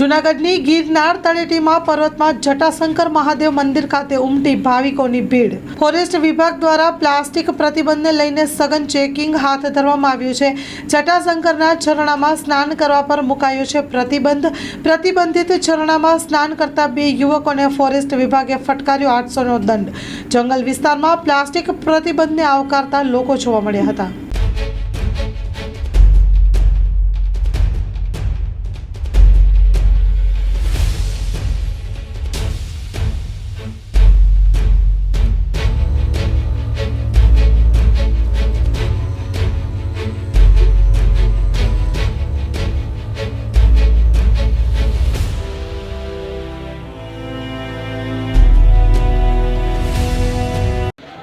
જૂનાગઢની ગિરનાર તળેટીમાં પર્વતમાં જટાશંકર મહાદેવ મંદિર ખાતે ઉમટી ભાવિકોની ભીડ. ફોરેસ્ટ વિભાગ દ્વારા પ્લાસ્ટિક પ્રતિબંધને લઈને સઘન ચેકિંગ હાથ ધરવામાં આવ્યું છે. જટાશંકરના ઝરણામાં સ્નાન કરવા પર મુકાયો છે પ્રતિબંધ. પ્રતિબંધિત ઝરણામાં સ્નાન કરતા બે યુવકોને ફોરેસ્ટ વિભાગે ફટકાર્યો આઠસોનો દંડ. જંગલ વિસ્તારમાં પ્લાસ્ટિક પ્રતિબંધને આવકારતા લોકો જોવા મળ્યા હતા.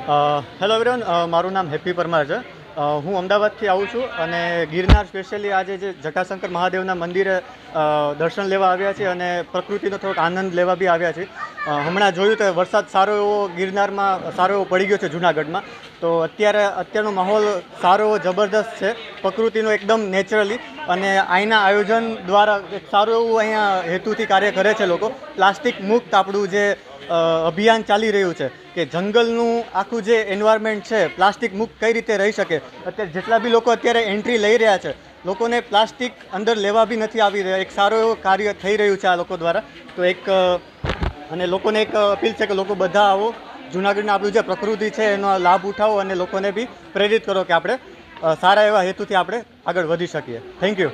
હેલો એવરીવન મારું નામ હેપી પરમાર છે. હું અમદાવાદથી આવું છું અને ગિરનાર સ્પેશિયલી આજે જે જટાશંકર મહાદેવના મંદિરે દર્શન લેવા આવ્યા છીએ અને પ્રકૃતિનો થોડોક આનંદ લેવા બી આવ્યા છીએ. હમણાં જોયું તો વરસાદ સારો એવો ગિરનારમાં સારો એવો પડી ગયો છે જુનાગઢમાં. તો અત્યારે અત્યારનો માહોલ સારો એવો જબરદસ્ત છે. પ્રકૃતિનો એકદમ નેચરલી અને અહીંના આયોજન દ્વારા એક સારું એવું અહીંયા હેતુથી કાર્ય કરે છે લોકો. પ્લાસ્ટિક મુક્ત આપણું જે અભિયાન ચાલી રહ્યું છે કે જંગલનું આખું જે એન્વાયરમેન્ટ છે, પ્લાસ્ટિક મુક્ત કઈ રીતે રહી શકે? અત્યારે જેટલા બી લોકો અત્યારે એન્ટ્રી લઈ રહ્યા છે, લોકોને પ્લાસ્ટિક અંદર લેવા બી નથી આવી રહ્યા. એક સારો એવો કાર્ય થઈ રહ્યું છે આ લોકો દ્વારા. તો એક, અને લોકોને એક અપીલ છે કે લોકો બધા આવો. જુનાગઢના આપણું જે પ્રકૃતિ છે, એનો લાભ ઉઠાવો અને લોકોને બી પ્રેરિત કરો કે આપણે સારા એવા હેતુથી આપણે આગળ વધી શકીએ. Thank you